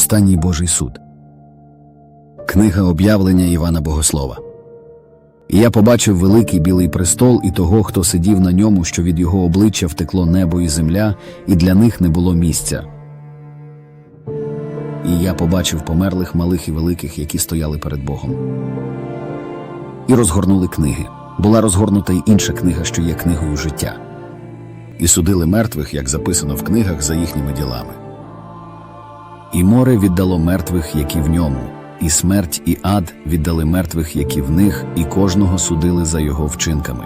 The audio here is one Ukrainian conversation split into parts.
Останній Божий суд. Книга об'явлення Івана Богослова. І я побачив великий білий престол і того, хто сидів на ньому, що від його обличчя втекло небо і земля, і для них не було місця. І я побачив померлих малих і великих, які стояли перед Богом. І розгорнули книги. Була розгорнута й інша книга, що є книгою життя. І судили мертвих, як записано в книгах, за їхніми ділами. І море віддало мертвих, які в ньому, і смерть, і ад віддали мертвих, які в них, і кожного судили за його вчинками.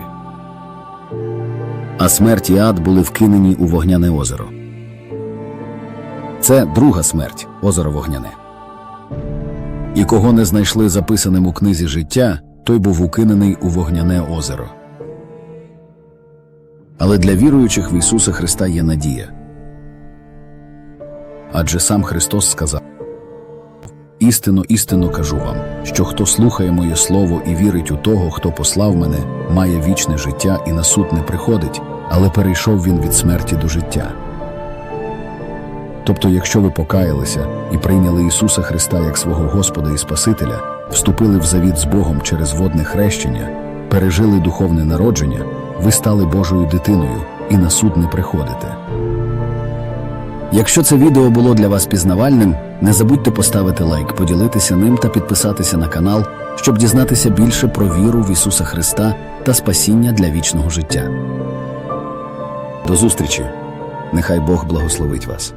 А смерть і ад були вкинені у вогняне озеро. Це друга смерть, озеро вогняне. І кого не знайшли записаним у книзі життя, той був укинений у вогняне озеро. Але для віруючих в Ісуса Христа є надія. Адже сам Христос сказав: Істинно, істинно кажу вам, що хто слухає моє слово і вірить у того, хто послав мене, має вічне життя і на суд не приходить, але перейшов він від смерті до життя. Тобто, якщо ви покаялися і прийняли Ісуса Христа як свого Господа і Спасителя, вступили в завіт з Богом через водне хрещення, пережили духовне народження, ви стали Божою дитиною і на суд не приходите. Якщо це відео було для вас пізнавальним, не забудьте поставити лайк, поділитися ним та підписатися на канал, щоб дізнатися більше про віру в Ісуса Христа та спасіння для вічного життя. До зустрічі! Нехай Бог благословить вас.